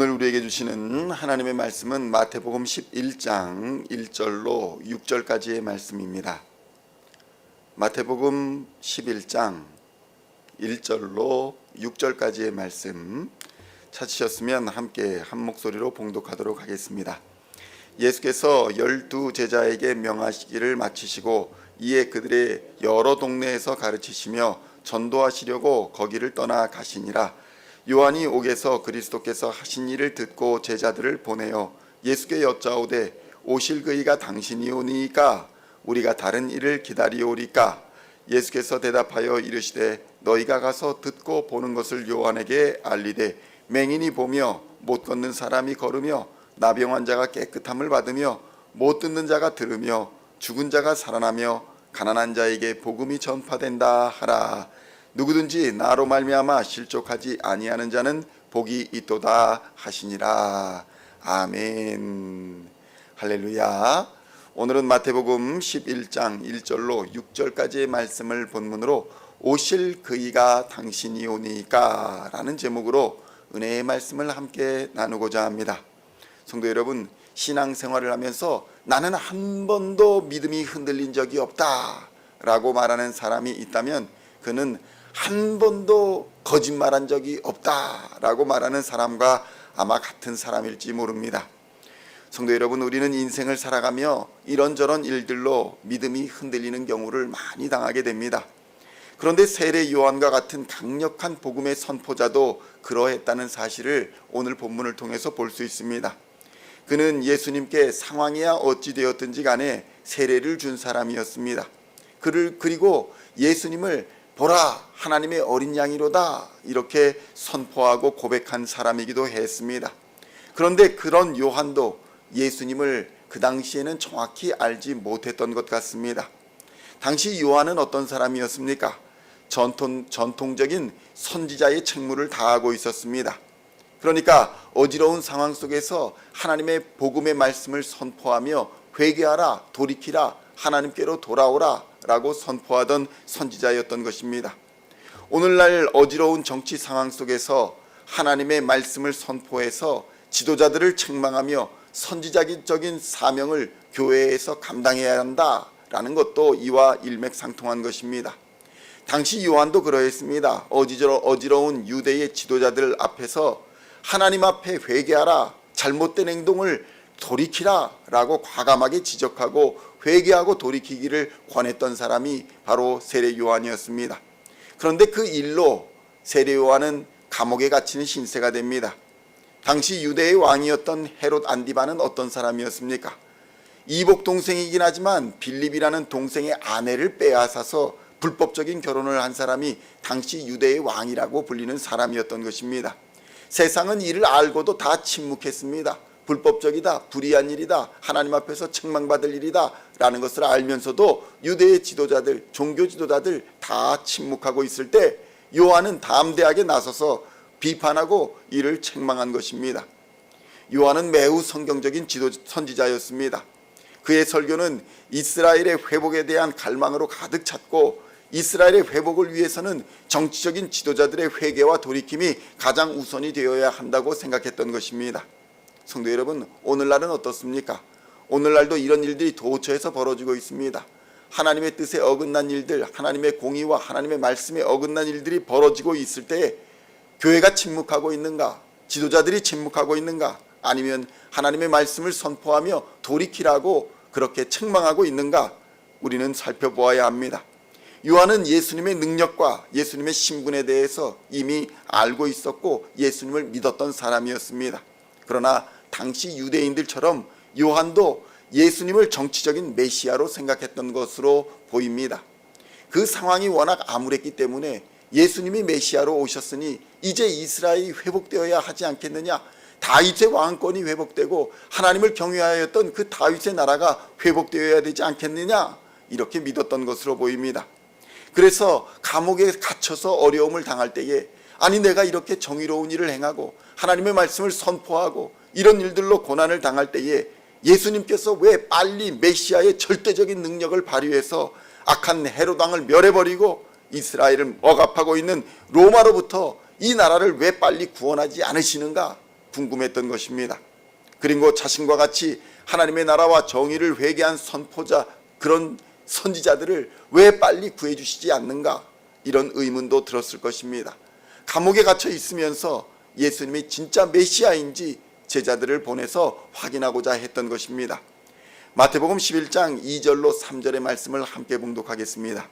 오늘 우리에게 주시는 하나님의 말씀은 마태복음 11장 1절로 6절까지의 말씀입니다. 마태복음 11장 1절로 6절까지의 말씀 찾으셨으면 함께 한 목소리로 봉독하도록 하겠습니다. 예수께서 열두 제자에게 명하시기를 마치시고 이에 그들의 여러 동네에서 가르치시며 전도하시려고 거기를 떠나 가시니라. 요한이 옥에서 그리스도께서 하신 일을 듣고 제자들을 보내어 예수께 여짜오되 오실 그이가 당신이오니까 우리가 다른 일을 기다리오리까? 예수께서 대답하여 이르시되 너희가 가서 듣고 보는 것을 요한에게 알리되 맹인이 보며 못 걷는 사람이 걸으며 나병 환자가 깨끗함을 받으며 못 듣는 자가 들으며 죽은 자가 살아나며 가난한 자에게 복음이 전파된다 하라 누구든지 나로 말미암아 실족하지 아니하는 자는 복이 있도다 하시니라. 아멘. 할렐루야. 오늘은 마태복음 11장 1절로 6절까지의 말씀을 본문으로 오실 그이가 당신이오니까 라는 제목으로 은혜의 말씀을 함께 나누고자 합니다. 성도 여러분 신앙 생활을 하면서 나는 한 번도 믿음이 흔들린 적이 없다 라고 말하는 사람이 있다면 그는 한 번도 거짓말한 적이 없다라고 말하는 사람과 아마 같은 사람일지 모릅니다. 성도 여러분, 우리는 인생을 살아가며 이런저런 일들로 믿음이 흔들리는 경우를 많이 당하게 됩니다. 그런데 세례 요한과 같은 강력한 복음의 선포자도 그러했다는 사실을 오늘 본문을 통해서 볼 수 있습니다. 그는 예수님께 상황이야 어찌 되었든지 간에 세례를 준 사람이었습니다. 그를 그리고 예수님을 보라 하나님의 어린 양이로다 이렇게 선포하고 고백한 사람이기도 했습니다. 그런데 그런 요한도 예수님을 그 당시에는 정확히 알지 못했던 것 같습니다. 당시 요한은 어떤 사람이었습니까? 전통, 전통적인 선지자의 책무를 다하고 있었습니다. 그러니까 어지러운 상황 속에서 하나님의 복음의 말씀을 선포하며 회개하라, 돌이키라, 하나님께로 돌아오라 라고 선포하던 선지자였던 것입니다. 오늘날 어지러운 정치 상황 속에서 하나님의 말씀을 선포해서 지도자들을 책망하며 선지자적인 사명을 교회에서 감당해야 한다라는 것도 이와 일맥상통한 것입니다. 당시 요한도 그러했습니다. 어지러운 유대의 지도자들 앞에서 하나님 앞에 회개하라 잘못된 행동을 돌이키라 라고 과감하게 지적하고 회개하고 돌이키기를 권했던 사람이 바로 세례 요한이었습니다. 그런데 그 일로 세례 요한은 감옥에 갇히는 신세가 됩니다. 당시 유대의 왕이었던 헤롯 안디바는 어떤 사람이었습니까? 이복 동생이긴 하지만 빌립이라는 동생의 아내를 빼앗아서 불법적인 결혼을 한 사람이 당시 유대의 왕이라고 불리는 사람이었던 것입니다. 세상은 이를 알고도 다 침묵했습니다. 불법적이다, 불의한 일이다, 하나님 앞에서 책망받을 일이다 라는 것을 알면서도 유대의 지도자들, 종교 지도자들 다 침묵하고 있을 때 요한은 담대하게 나서서 비판하고 이를 책망한 것입니다. 요한은 매우 성경적인 지도 선지자였습니다. 그의 설교는 이스라엘의 회복에 대한 갈망으로 가득 찼고 이스라엘의 회복을 위해서는 정치적인 지도자들의 회개와 돌이킴이 가장 우선이 되어야 한다고 생각했던 것입니다. 성도 여러분, 오늘날은 어떻습니까? 오늘날도 이런 일들이 도처에서 벌어지고 있습니다. 하나님의 뜻에 어긋난 일들, 하나님의 공의와 하나님의 말씀에 어긋난 일들이 벌어지고 있을 때 교회가 침묵하고 있는가? 지도자들이 침묵하고 있는가? 아니면 하나님의 말씀을 선포하며 돌이키라고 그렇게 책망하고 있는가? 우리는 살펴보아야 합니다. 요한은 예수님의 능력과 예수님의 신분에 대해서 이미 알고 있었고 예수님을 믿었던 사람이었습니다. 그러나 당시 유대인들처럼 요한도 예수님을 정치적인 메시아로 생각했던 것으로 보입니다. 그 상황이 워낙 암울했기 때문에 예수님이 메시아로 오셨으니 이제 이스라엘이 회복되어야 하지 않겠느냐? 다윗의 왕권이 회복되고 하나님을 경외하였던 그 다윗의 나라가 회복되어야 되지 않겠느냐? 이렇게 믿었던 것으로 보입니다. 그래서 감옥에 갇혀서 어려움을 당할 때에 아니 내가 이렇게 정의로운 일을 행하고 하나님의 말씀을 선포하고 이런 일들로 고난을 당할 때에 예수님께서 왜 빨리 메시아의 절대적인 능력을 발휘해서 악한 헤롯 왕을 멸해버리고 이스라엘을 억압하고 있는 로마로부터 이 나라를 왜 빨리 구원하지 않으시는가? 궁금했던 것입니다. 그리고 자신과 같이 하나님의 나라와 정의를 회개한 선포자 그런 선지자들을 왜 빨리 구해 주시지 않는가 이런 의문도 들었을 것입니다. 감옥에 갇혀 있으면서 예수님이 진짜 메시아인지 제자들을 보내서 확인하고자 했던 것입니다. 마태복음 11장 2절로 3절의 말씀을 함께 봉독하겠습니다.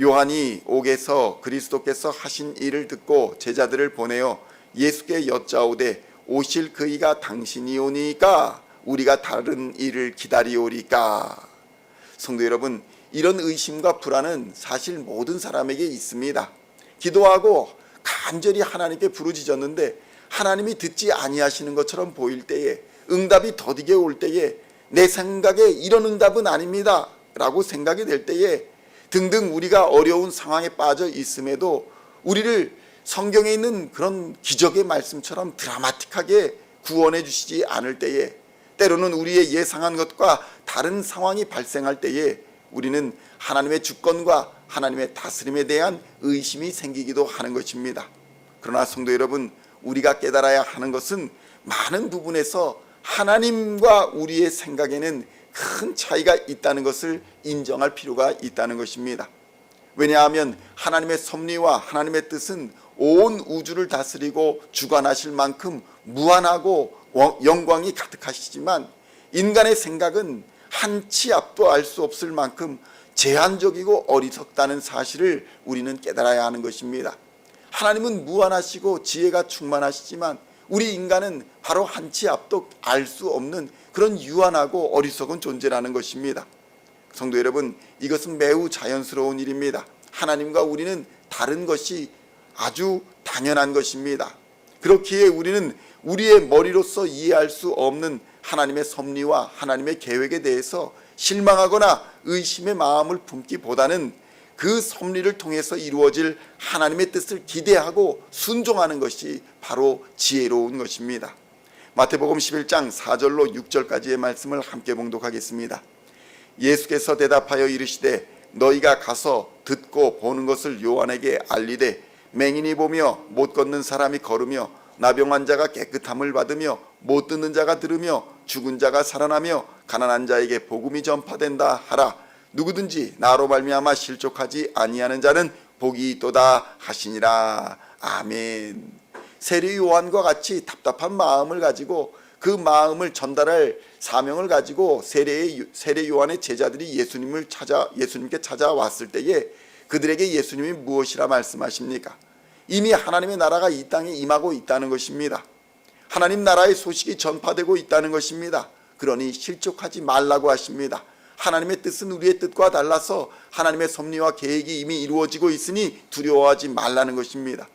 요한이 옥에서 그리스도께서 하신 일을 듣고 제자들을 보내어 예수께 여짜오되 오실 그이가 당신이오니까 우리가 다른 일을 기다리오리까 성도 여러분 이런 의심과 불안은 사실 모든 사람에게 있습니다. 기도하고 간절히 하나님께 부르짖었는데 하나님이 듣지 아니하시는 것처럼 보일 때에 응답이 더디게 올 때에 내 생각에 이런 응답은 아닙니다. 라고 생각이 될 때에 등등 우리가 어려운 상황에 빠져 있음에도 우리를 성경에 있는 그런 기적의 말씀처럼 드라마틱하게 구원해 주시지 않을 때에 때로는 우리의 예상한 것과 다른 상황이 발생할 때에 우리는 하나님의 주권과 하나님의 다스림에 대한 의심이 생기기도 하는 것입니다. 그러나 성도 여러분, 우리가 깨달아야 하는 것은 많은 부분에서 하나님과 우리의 생각에는 큰 차이가 있다는 것을 인정할 필요가 있다는 것입니다. 왜냐하면 하나님의 섭리와 하나님의 뜻은 온 우주를 다스리고 주관하실 만큼 무한하고 영광이 가득하시지만 인간의 생각은 한 치 앞도 알 수 없을 만큼 제한적이고 어리석다는 사실을 우리는 깨달아야 하는 것입니다. 하나님은 무한하시고 지혜가 충만하시지만 우리 인간은 바로 한치 앞도 알 수 없는 그런 유한하고 어리석은 존재라는 것입니다. 성도 여러분, 이것은 매우 자연스러운 일입니다. 하나님과 우리는 다른 것이 아주 당연한 것입니다. 그렇기에 우리는 우리의 머리로서 이해할 수 없는 하나님의 섭리와 하나님의 계획에 대해서 실망하거나 의심의 마음을 품기보다는 그 섭리를 통해서 이루어질 하나님의 뜻을 기대하고 순종하는 것이 바로 지혜로운 것입니다. 마태복음 11장 4절로 6절까지의 말씀을 함께 봉독하겠습니다. 예수께서 대답하여 이르시되 너희가 가서 듣고 보는 것을 요한에게 알리되 맹인이 보며 못 걷는 사람이 걸으며 나병 환자가 깨끗함을 받으며 못 듣는 자가 들으며 죽은 자가 살아나며 가난한 자에게 복음이 전파된다 하라 누구든지 나로 말미암아 실족하지 아니하는 자는 복이 있도다 하시니라 아멘 세례 요한과 같이 답답한 마음을 가지고 그 마음을 전달할 사명을 가지고 세례 세례 요한의 제자들이 예수님을 찾아 예수님께 찾아왔을 때에 그들에게 예수님이 무엇이라 말씀하십니까? 이미 하나님의 나라가 이 땅에 임하고 있다는 것입니다. 하나님 나라의 소식이 전파되고 있다는 것입니다. 그러니 실족하지 말라고 하십니다. 하나님의 뜻은 우리의 뜻과 달라서 하나님의 섭리와 계획이 이미 이루어지고 있으니 두려워하지 말라는 것입니다.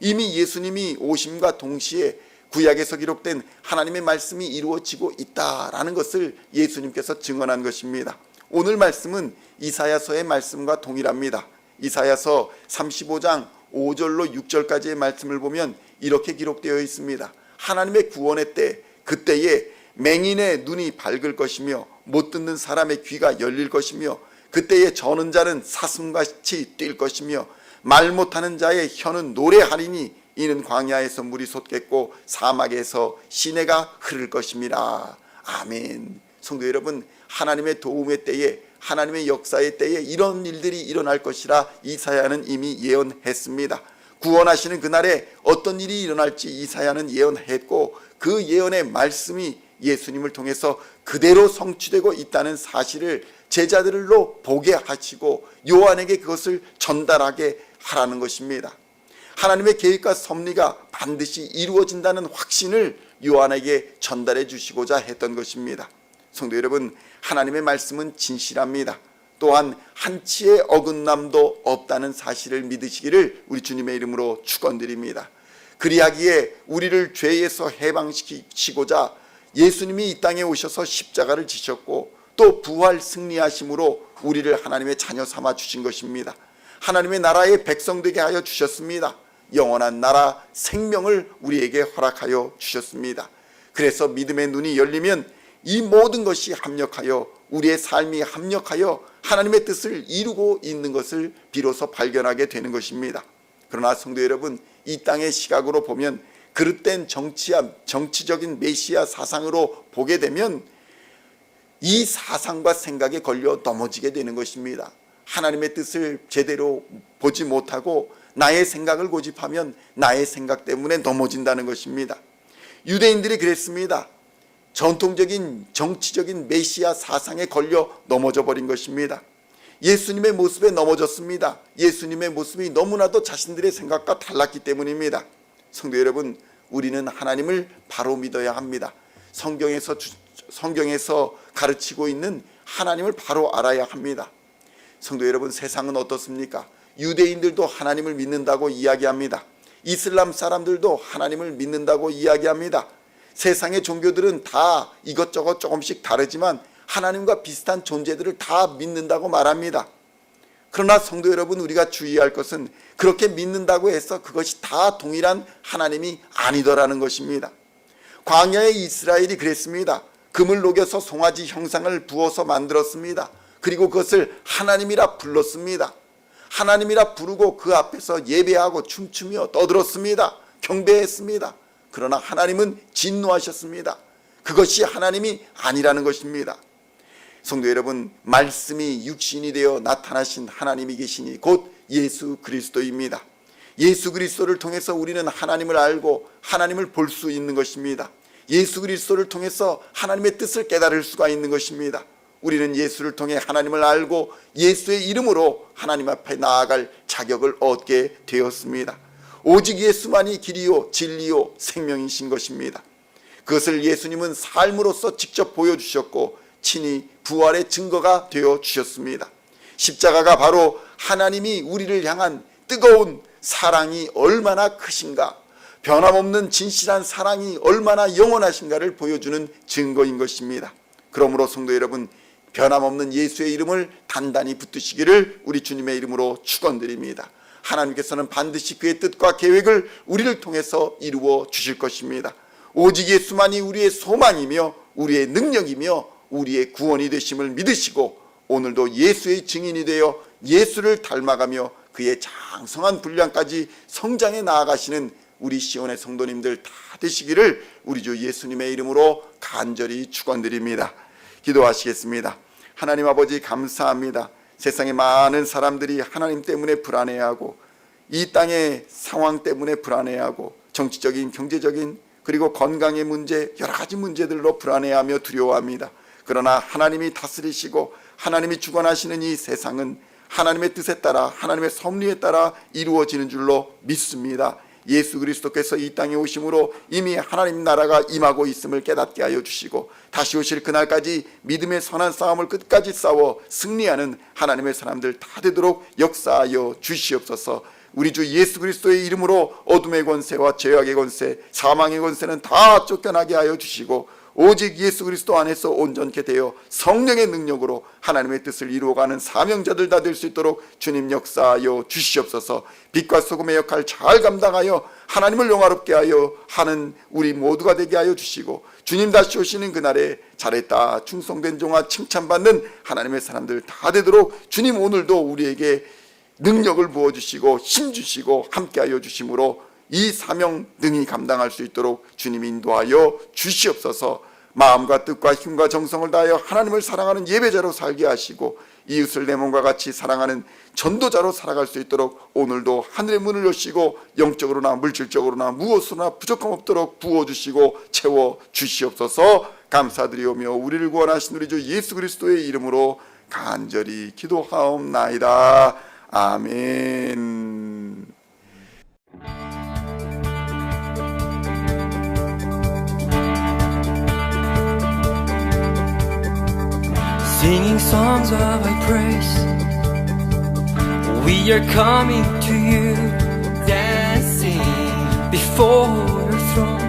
이미 예수님이 오심과 동시에 구약에서 기록된 하나님의 말씀이 이루어지고 있다라는 것을 예수님께서 증언한 것입니다. 오늘 말씀은 이사야서의 말씀과 동일합니다. 이사야서 35장 5절로 6절까지의 말씀을 보면 이렇게 기록되어 있습니다. 하나님의 구원의 때 그때에 맹인의 눈이 밝을 것이며 못 듣는 사람의 귀가 열릴 것이며 그때에 저는 자는 사슴같이 뛸 것이며 말 못하는 자의 혀는 노래하리니 이는 광야에서 물이 솟겠고 사막에서 시내가 흐를 것임이라 아멘. 성도 여러분 하나님의 도움의 때에 하나님의 역사의 때에 이런 일들이 일어날 것이라 이사야는 이미 예언했습니다. 구원하시는 그날에 어떤 일이 일어날지 이사야는 예언했고 그 예언의 말씀이 예수님을 통해서 그대로 성취되고 있다는 사실을 제자들로 보게 하시고 요한에게 그것을 전달하게 하라는 것입니다. 하나님의 계획과 섭리가 반드시 이루어진다는 확신을 요한에게 전달해 주시고자 했던 것입니다. 성도 여러분, 하나님의 말씀은 진실합니다. 또한 한치의 어긋남도 없다는 사실을 믿으시기를 우리 주님의 이름으로 축원드립니다. 그리하기에 우리를 죄에서 해방시키고자 예수님이 이 땅에 오셔서 십자가를 지셨고 또 부활 승리하심으로 우리를 하나님의 자녀 삼아 주신 것입니다. 하나님의 나라의 백성 되게 하여 주셨습니다. 영원한 나라 생명을 우리에게 허락하여 주셨습니다. 그래서 믿음의 눈이 열리면 이 모든 것이 합력하여 우리의 삶이 합력하여 하나님의 뜻을 이루고 있는 것을 비로소 발견하게 되는 것입니다. 그러나 성도 여러분, 이 땅의 시각으로 보면 그릇된 정치야, 정치적인 메시아 사상으로 보게 되면 이 사상과 생각에 걸려 넘어지게 되는 것입니다. 하나님의 뜻을 제대로 보지 못하고 나의 생각을 고집하면 나의 생각 때문에 넘어진다는 것입니다. 유대인들이 그랬습니다. 전통적인 정치적인 메시아 사상에 걸려 넘어져 버린 것입니다. 예수님의 모습에 넘어졌습니다. 예수님의 모습이 너무나도 자신들의 생각과 달랐기 때문입니다. 성도 여러분, 우리는 하나님을 바로 믿어야 합니다. 성경에서 주- 성경에서 가르치고 있는 하나님을 바로 알아야 합니다. 성도 여러분, 세상은 어떻습니까? 유대인들도 하나님을 믿는다고 이야기합니다. 이슬람 사람들도 하나님을 믿는다고 이야기합니다. 세상의 종교들은 다 이것저것 조금씩 다르지만 하나님과 비슷한 존재들을 다 믿는다고 말합니다. 그러나 성도 여러분 우리가 주의할 것은 그렇게 믿는다고 해서 그것이 다 동일한 하나님이 아니더라는 것입니다. 광야의 이스라엘이 그랬습니다. 금을 녹여서 송아지 형상을 부어서 만들었습니다. 그리고 그것을 하나님이라 불렀습니다. 하나님이라 부르고 그 앞에서 예배하고 춤추며 떠들었습니다. 경배했습니다. 그러나 하나님은 진노하셨습니다. 그것이 하나님이 아니라는 것입니다. 성도 여러분, 말씀이 육신이 되어 나타나신 하나님이 계시니 곧 예수 그리스도입니다. 예수 그리스도를 통해서 우리는 하나님을 알고 하나님을 볼 수 있는 것입니다. 예수 그리스도를 통해서 하나님의 뜻을 깨달을 수가 있는 것입니다. 우리는 예수를 통해 하나님을 알고 예수의 이름으로 하나님 앞에 나아갈 자격을 얻게 되었습니다. 오직 예수만이 길이요 진리요 생명이신 것입니다. 그것을 예수님은 삶으로서 직접 보여주셨고 친히 부활의 증거가 되어 주셨습니다. 십자가가 바로 하나님이 우리를 향한 뜨거운 사랑이 얼마나 크신가, 변함없는 진실한 사랑이 얼마나 영원하신가를 보여주는 증거인 것입니다. 그러므로 성도 여러분, 변함없는 예수의 이름을 단단히 붙드시기를 우리 주님의 이름으로 축원드립니다. 하나님께서는 반드시 그의 뜻과 계획을 우리를 통해서 이루어 주실 것입니다. 오직 예수만이 우리의 소망이며 우리의 능력이며 우리의 구원이 되심을 믿으시고 오늘도 예수의 증인이 되어 예수를 닮아가며 그의 장성한 분량까지 성장해 나아가시는 우리 시온의 성도님들 다 되시기를 우리 주 예수님의 이름으로 간절히 축원드립니다. 기도하시겠습니다. 하나님 아버지 감사합니다. 세상에 많은 사람들이 하나님 때문에 불안해하고 이 땅의 상황 때문에 불안해하고 정치적인 경제적인 그리고 건강의 문제 여러 가지 문제들로 불안해하며 두려워합니다. 그러나 하나님이 다스리시고 하나님이 주관하시는 이 세상은 하나님의 뜻에 따라 하나님의 섭리에 따라 이루어지는 줄로 믿습니다. 예수 그리스도께서 이 땅에 오심으로 이미 하나님 나라가 임하고 있음을 깨닫게 하여 주시고 다시 오실 그날까지 믿음의 선한 싸움을 끝까지 싸워 승리하는 하나님의 사람들 다 되도록 역사하여 주시옵소서. 우리 주 예수 그리스도의 이름으로 어둠의 권세와 죄악의 권세, 사망의 권세는 다 쫓겨나게 하여 주시고 오직 예수 그리스도 안에서 온전케 되어 성령의 능력으로 하나님의 뜻을 이루어가는 사명자들 다 될 수 있도록 주님 역사하여 주시옵소서. 빛과 소금의 역할 잘 감당하여 하나님을 영화롭게 하여 하는 우리 모두가 되게 하여 주시고 주님 다시 오시는 그날에 잘했다 충성된 종아 칭찬받는 하나님의 사람들 다 되도록 주님 오늘도 우리에게 능력을 부어 주시고 힘 주시고 함께하여 주심으로 이 사명 능히 감당할 수 있도록 주님 인도하여 주시옵소서. 마음과 뜻과 힘과 정성을 다하여 하나님을 사랑하는 예배자로 살게 하시고 이웃을 내 몸과 같이 사랑하는 전도자로 살아갈 수 있도록 오늘도 하늘의 문을 여시고 영적으로나 물질적으로나 무엇으로나 부족함 없도록 부어 주시고 채워 주시옵소서. 감사드리오며 우리를 구원하신 우리 주 예수 그리스도의 이름으로 간절히 기도하옵나이다. 아멘. Songs of thy praise. We are coming to you, dancing before your throne.